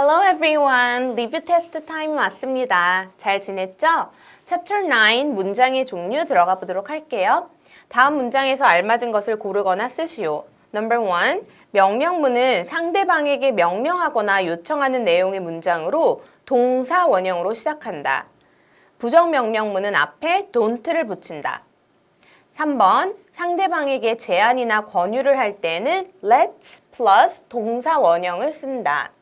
Hello everyone. 리뷰 테스트 타임 왔습니다. 잘 지냈죠? Chapter 9 문장의 종류 들어가 보도록 할게요. 다음 문장에서 알맞은 것을 고르거나 쓰시오. Number 1. 명령문은 상대방에게 명령하거나 요청하는 내용의 문장으로 동사 원형으로 시작한다. 부정 명령문은 앞에 don't를 붙인다. 3번 상대방에게 제안이나 권유를 할 때는 let plus 동사 원형을 쓴다.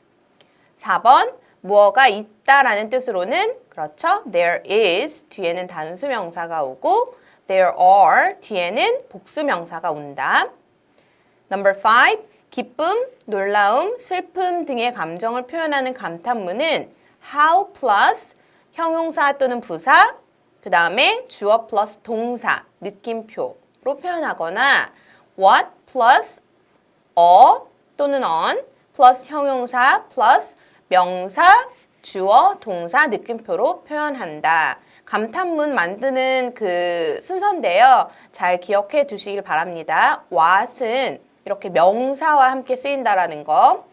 4번 무어가 있다라는 뜻으로는 그렇죠. there is 뒤에는 단수 명사가 오고 there are 뒤에는 복수 명사가 온다. Number 5. 기쁨, 놀라움, 슬픔 등의 감정을 표현하는 감탄문은 how plus 형용사 또는 부사 그 다음에 주어 플러스 동사, 느낌표로 표현하거나 what plus a 또는 on 플러스 형용사 플러스 명사, 주어, 동사, 느낌표로 표현한다. 감탄문 만드는 그 순서인데요. 잘 기억해 두시길 바랍니다. what은 이렇게 명사와 함께 쓰인다라는 거.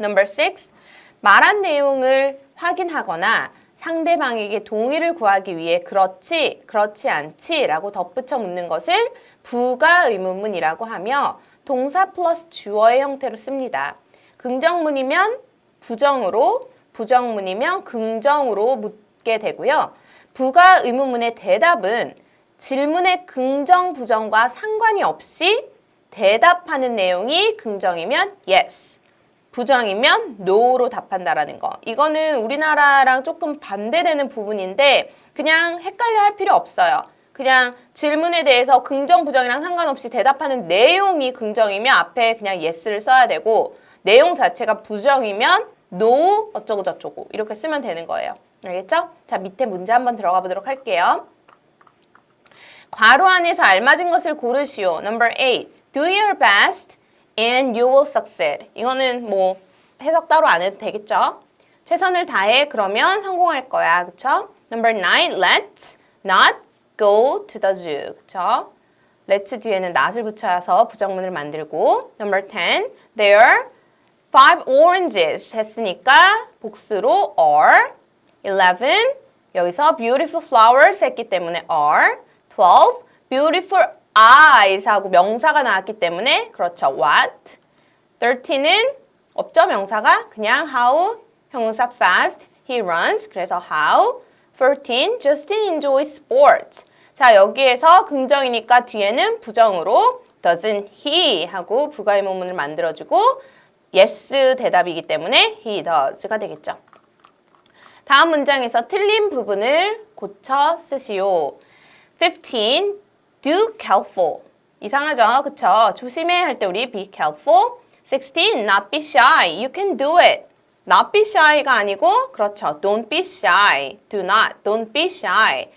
Number six. 말한 내용을 확인하거나 상대방에게 동의를 구하기 위해 그렇지, 그렇지 않지 라고 덧붙여 묻는 것을 부가 의문문이라고 하며 동사 플러스 주어의 형태로 씁니다. 긍정문이면 부정으로, 부정문이면 긍정으로 묻게 되고요. 부가 의문문의 대답은 질문의 긍정, 부정과 상관이 없이 대답하는 내용이 긍정이면 yes, 부정이면 no로 답한다라는 거. 이거는 우리나라랑 조금 반대되는 부분인데 그냥 헷갈려 할 필요 없어요. 그냥 질문에 대해서 긍정, 부정이랑 상관없이 대답하는 내용이 긍정이면 앞에 그냥 yes를 써야 되고 내용 자체가 부정이면 no 어쩌고 저쩌고 이렇게 쓰면 되는 거예요. 알겠죠? 자, 밑에 문제 한번 들어가 보도록 할게요. 괄호 안에서 알맞은 것을 고르시오. Number 8. Do your best and you will succeed. 이거는 뭐 해석 따로 안 해도 되겠죠? 최선을 다해 그러면 성공할 거야. 그쵸? Number 9. Let's not go to the zoo. 그쵸? let's 뒤에는 not을 붙여서 부정문을 만들고 Number 10. There five oranges 했으니까 복수로 are 11 여기서 beautiful flowers 했기 때문에 are 12 beautiful eyes 하고 명사가 나왔기 때문에 그렇죠 what 13은 없죠 명사가 그냥 how 형용사 fast he runs 그래서 how 14 Justin enjoys sports 자 여기에서 긍정이니까 뒤에는 부정으로 doesn't he 하고 부가의문문을 만들어주고 yes 대답이기 때문에 he does가 되겠죠. 다음 문장에서 틀린 부분을 고쳐 쓰시오. 15. Do careful. 이상하죠? 그쵸? 조심해 할 때 우리 be careful. 16. Not be shy. You can do it. Not be shy가 아니고 그렇죠. Don't be shy. Do not. Don't be shy.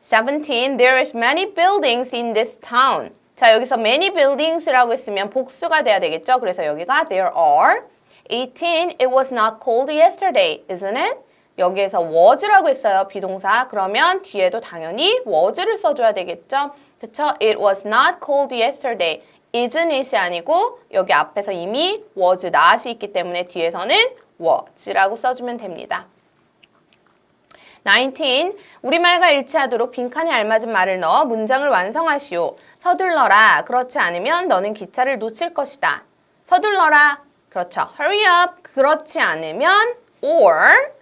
17. There is many buildings in this town. 자, 여기서 many buildings라고 했으면 복수가 돼야 되겠죠? 그래서 여기가 there are. 18. It was not cold yesterday, isn't it? 여기에서 was라고 했어요. 비동사. 그러면 뒤에도 당연히 was를 써줘야 되겠죠? 그쵸? It was not cold yesterday. isn't it이 아니고 여기 앞에서 이미 was not이 있기 때문에 뒤에서는 was라고 써주면 됩니다. 19. 우리말과 일치하도록 빈칸에 알맞은 말을 넣어 문장을 완성하시오. 서둘러라. 그렇지 않으면 너는 기차를 놓칠 것이다. 서둘러라. 그렇죠. Hurry up. 그렇지 않으면 or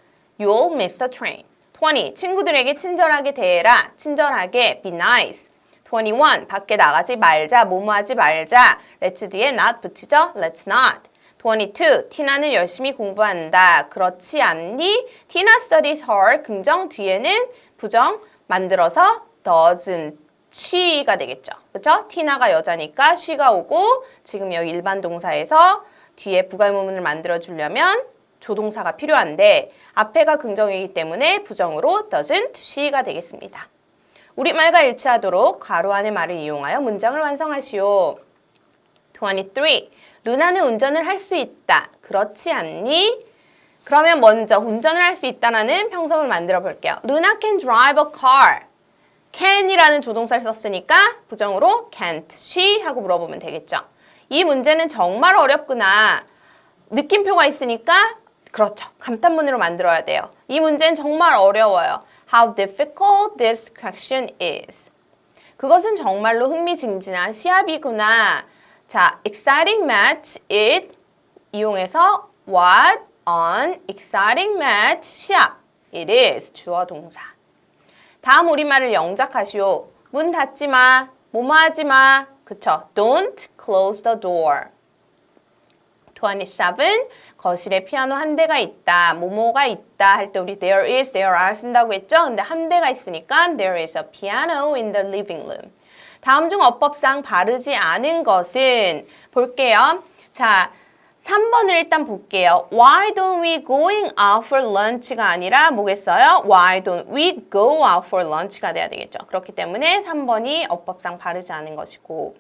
you'll miss the train. 20. 친구들에게 친절하게 대해라. 친절하게 be nice. 21. 밖에 나가지 말자. 뭐뭐하지 말자. let's 뒤에 not 붙이죠. let's not. 22. 티나는 열심히 공부한다. 그렇지 않니? 티나 studies hard. 긍정 뒤에는 부정 만들어서 doesn't she가 되겠죠. 그렇죠? 티나가 여자니까 she가 오고 지금 여기 일반 동사에서 뒤에 부가의문문을 만들어 주려면 조동사가 필요한데 앞에가 긍정이기 때문에 부정으로 doesn't she가 되겠습니다. 우리말과 일치하도록 괄호 안의 말을 이용하여 문장을 완성하시오. 23. 루나는 운전을 할 수 있다. 그렇지 않니? 그러면 먼저 운전을 할 수 있다라는 평성을 만들어 볼게요. Luna can drive a car. can이라는 조동사를 썼으니까 부정으로 can't she 하고 물어보면 되겠죠. 이 문제는 정말 어렵구나. 느낌표가 있으니까 그렇죠. 감탄문으로 만들어야 돼요. 이 문제는 정말 어려워요. How difficult this question is. 그것은 정말로 흥미진진한 시합이구나. 자, exciting match it 이용해서 what an exciting match 시합. It is 주어 동사. 다음 우리말을 영작하시오. 문 닫지 마. 뭐뭐 하지 마. 그쵸? Don't close the door. 27. 거실에 피아노 한 대가 있다. 뭐뭐가 있다 할 때 우리 there is, there are 쓴다고 했죠? 근데 한 대가 있으니까 there is a piano in the living room. 다음 중 어법상 바르지 않은 것은 볼게요. 자, 3번을 일단 볼게요. Why don't we going out for lunch가 아니라 뭐겠어요? Why don't we go out for lunch가 돼야 되겠죠. 그렇기 때문에 3번이 어법상 바르지 않은 것이고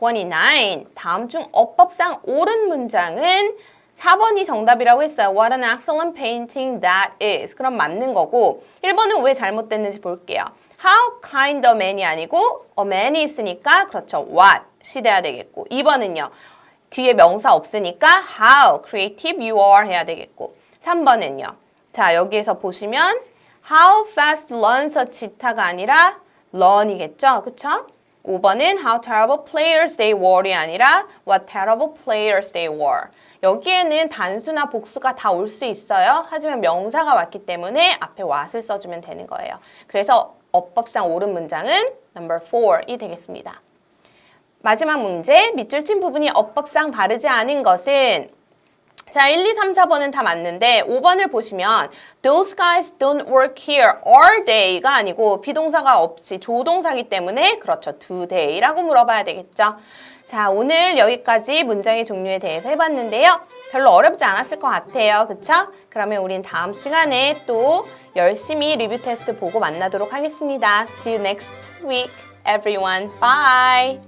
29. 다음 중 어법상 옳은 문장은 4번이 정답이라고 했어요. What an excellent painting that is. 그럼 맞는 거고 1번은 왜 잘못됐는지 볼게요. How kind a man이 아니고 a man이 있으니까 그렇죠. What이 돼야 되겠고 2번은요. 뒤에 명사 없으니까 how creative you are 해야 되겠고 3번은요. 자 여기에서 보시면 how fast runs a cheetah가 아니라 run이겠죠. 그쵸? 5번은 how terrible players they were이 아니라 what terrible players they were. 여기에는 단수나 복수가 다 올 수 있어요. 하지만 명사가 왔기 때문에 앞에 what을 써주면 되는 거예요. 그래서 어법상 옳은 문장은 number 4이 되겠습니다. 마지막 문제, 밑줄 친 부분이 어법상 바르지 않은 것은 자, 1, 2, 3, 4번은 다 맞는데 5번을 보시면 Those guys don't work here all day가 아니고 비동사가 없이 조동사기 때문에 그렇죠. do day라고 물어봐야 되겠죠. 자, 오늘 여기까지 문장의 종류에 대해서 해봤는데요. 별로 어렵지 않았을 것 같아요. 그쵸? 그러면 우린 다음 시간에 또 열심히 리뷰 테스트 보고 만나도록 하겠습니다. See you next week, everyone. Bye!